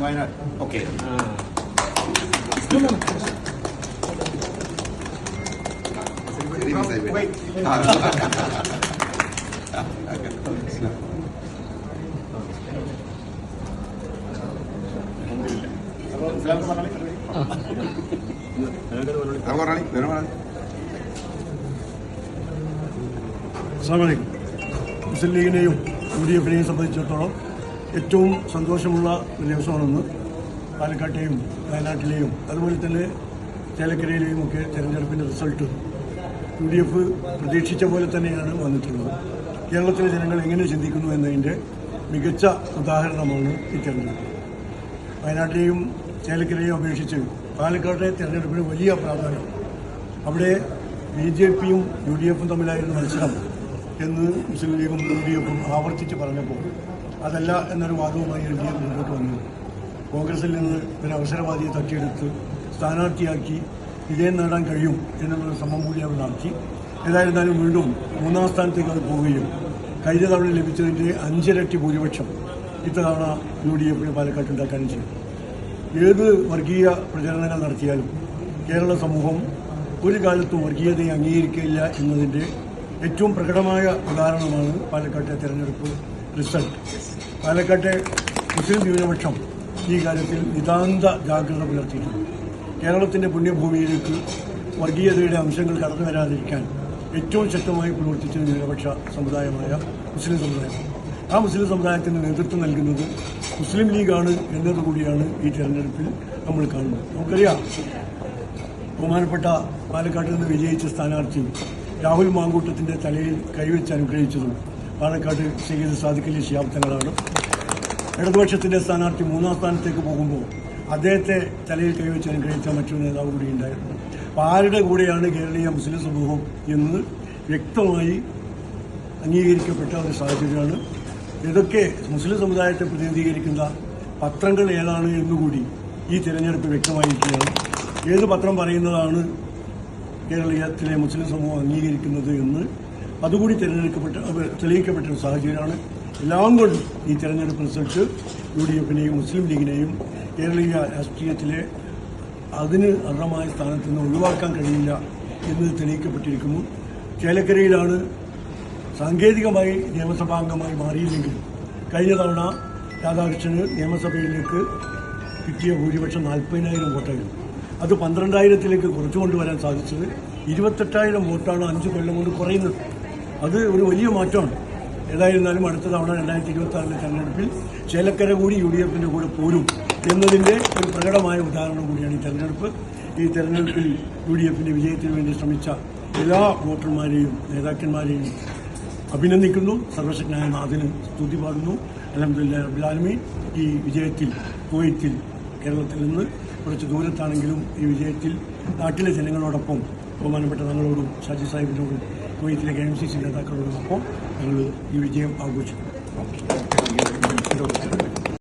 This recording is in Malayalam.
വയനാട് ഓക്കെ മുസ്ലിം ലീഗിനെയും യു ഡി എഫിനെയും സംബന്ധിച്ചിടത്തോളം ഏറ്റവും സന്തോഷമുള്ള ദിവസമാണെന്ന് പാലക്കാട്ടെയും വയനാട്ടിലെയും അതുപോലെ തന്നെ ചേലക്കരയിലെയും ഒക്കെ തെരഞ്ഞെടുപ്പിന്റെ റിസൾട്ട് യു ഡി എഫ് പ്രതീക്ഷിച്ച പോലെ തന്നെയാണ് വന്നിട്ടുള്ളത്. കേരളത്തിലെ ജനങ്ങൾ എങ്ങനെ ചിന്തിക്കുന്നു എന്നതിന്റെ മികച്ച ഉദാഹരണമാണ് ഈ തെരഞ്ഞെടുപ്പ്. വയനാട്ടിലെയും ചേലക്കരയെയും അപേക്ഷിച്ച് പാലക്കാട്ടെ തെരഞ്ഞെടുപ്പിന് വലിയ പ്രാധാന്യം. അവിടെ ബി ജെ പിയും യു ഡി എഫും തമ്മിലായിരുന്നു മത്സരം എന്ന് മുസ്ലിം ലീഗും യു ഡി എഫും ആവർത്തിച്ച് പറഞ്ഞപ്പോൾ അതല്ല എന്നൊരു വാദവുമായി എൽ ഡി എഫ് മുന്നോട്ട് വന്നു. കോൺഗ്രസിൽ നിന്ന് ഒരു അവസരവാദിയെ തട്ടിയെടുത്ത് സ്ഥാനാർത്ഥിയാക്കി വിജയം നേടാൻ കഴിയും എന്നുള്ളൊരു ശ്രമം കൂടി അവർ നടത്തി. ഏതായിരുന്നാലും വീണ്ടും മൂന്നാം സ്ഥാനത്തേക്ക് അത് പോവുകയും കഴിഞ്ഞ തവണ ലഭിച്ചതിന്റെ അഞ്ചിരട്ടി ഭൂരിപക്ഷം ഇത്തവണ യു ഡി എഫിന് പാലക്കാട്ട് ഉണ്ടാക്കാനും ചെയ്തു. ഏത് വർഗീയ പ്രചരണങ്ങൾ നടത്തിയാലും കേരള സമൂഹം ഒരു കാലത്തും വർഗീയതയെ അംഗീകരിക്കില്ല എന്നതിന്റെ ഏറ്റവും പ്രകടമായ ഉദാഹരണമാണ് പാലക്കാട്ടെ തെരഞ്ഞെടുപ്പ് റിസൾട്ട്. പാലക്കാട്ടെ മുസ്ലിം ന്യൂനപക്ഷം ഈ കാര്യത്തിൽ നിതാന്ത ജാഗ്രത പുലർത്തിയിട്ടുണ്ട്. കേരളത്തിന്റെ പുണ്യഭൂമിയിലേക്ക് വർഗീയതയുടെ അംശങ്ങൾ കടന്നു വരാതിരിക്കാൻ ഏറ്റവും ശക്തമായി പ്രവർത്തിച്ച ന്യൂനപക്ഷ സമുദായമായ മുസ്ലിം സമുദായം ആ മുസ്ലിം സമുദായത്തിന് നേതൃത്വം നൽകുന്നത് മുസ്ലിം ലീഗാണ് എന്നതുകൂടിയാണ് ഈ തെരഞ്ഞെടുപ്പിൽ നമ്മൾ കാണുന്നത്. നമുക്കറിയാം ബഹുമാനപ്പെട്ട പാലക്കാട്ടിൽ നിന്ന് വിജയിച്ച സ്ഥാനാർത്ഥി രാഹുൽ മാങ്കൂട്ടത്തിന്റെ തലയിൽ കൈവച്ച് അനുഗ്രഹിച്ചതും പാലക്കാട് സയ്യിദ് സാധിക്കില്ല ശിയാബ്ദങ്ങളാണ് ഇടതുപക്ഷത്തിന്റെ സ്ഥാനാർത്ഥി മൂന്നാം സ്ഥാനത്തേക്ക് പോകുമ്പോൾ അദ്ദേഹത്തെ തലയിൽ കൈവച്ച് അനുഗ്രഹിച്ച മറ്റൊരു നേതാവ് കൂടി ഉണ്ടായിരുന്നു. അപ്പോൾ ആരുടെ കൂടെയാണ് കേരളീയ മുസ്ലിം സമൂഹം എന്ന് വ്യക്തമായി അംഗീകരിക്കപ്പെട്ട ഒരു സാഹചര്യമാണ്. ഇതൊക്കെ മുസ്ലിം സമുദായത്തെ പ്രതിനിധീകരിക്കുന്ന പത്രങ്ങൾ ഏതാണ് എന്നുകൂടി ഈ തിരഞ്ഞെടുപ്പ് വ്യക്തമായിരിക്കുകയാണ്. ഏത് പത്രം പറയുന്നതാണ് കേരളീയത്തിലെ മുസ്ലിം സമൂഹം അംഗീകരിക്കുന്നത് എന്ന് അതുകൂടി തിരഞ്ഞെടുക്കപ്പെട്ട തെളിയിക്കപ്പെട്ട ഒരു സാഹചര്യമാണ്. എല്ലാം കൊണ്ടും ഈ തെരഞ്ഞെടുപ്പ് റിസൾട്ട് യു ഡി എഫിനെയും മുസ്ലിം ലീഗിനെയും കേരളീയ രാഷ്ട്രീയത്തിലെ അതിന് അർഹമായ സ്ഥാനത്ത് നിന്ന് ഒഴിവാക്കാൻ കഴിയില്ല എന്ന് തെളിയിക്കപ്പെട്ടിരിക്കുന്നു. ചേലക്കരയിലാണ് സാങ്കേതികമായി നിയമസഭാംഗമായി മാറിയില്ലെങ്കിലും കഴിഞ്ഞ തവണ രാധാകൃഷ്ണന് നിയമസഭയിലേക്ക് കിട്ടിയ ഭൂരിപക്ഷം നാൽപ്പതിനായിരം വോട്ടായിരുന്നു. അത് പന്ത്രണ്ടായിരത്തിലേക്ക് കുറച്ചു കൊണ്ടുവരാൻ സാധിച്ചത് ഇരുപത്തെട്ടായിരം വോട്ടാണ് അഞ്ച് കൊല്ലം കൊണ്ട് കുറയുന്നത്. അത് ഒരു വലിയ മാറ്റമാണ്. ഏതായിരുന്നാലും അടുത്ത തവണ രണ്ടായിരത്തി ഇരുപത്തി ആറിലെ തെരഞ്ഞെടുപ്പിൽ ചേലക്കര കൂടി യു ഡി എഫിന്റെ കൂടെ പോരും എന്നതിന്റെ ഒരു പ്രകടമായ ഉദാഹരണം കൂടിയാണ് ഈ തെരഞ്ഞെടുപ്പ്. ഈ തെരഞ്ഞെടുപ്പിൽ യു ഡി എഫിന്റെ വിജയത്തിന് വേണ്ടി ശ്രമിച്ച എല്ലാ വോട്ടർമാരെയും നേതാക്കന്മാരെയും അഭിനന്ദിക്കുന്നു. സർവശക്തനായ നാഥന് സ്തുതി പാടുന്നു. അലഹമില്ല അബ്ദുലാലമി ഈ വിജയത്തിൽ കുവൈത്തിൽ കേരളത്തിൽ നിന്ന് കുറച്ച് ദൂരത്താണെങ്കിലും ഈ വിജയത്തിൽ നാട്ടിലെ ജനങ്ങളോടൊപ്പം ബഹുമാനപ്പെട്ട തങ്ങളോടും ഷാജി സാഹിബിനോടും കുവൈത്തിലെ കെ എം സി സി നേതാക്കളോടൊപ്പം ഞങ്ങൾ ഈ വിജയം ആഘോഷിക്കും.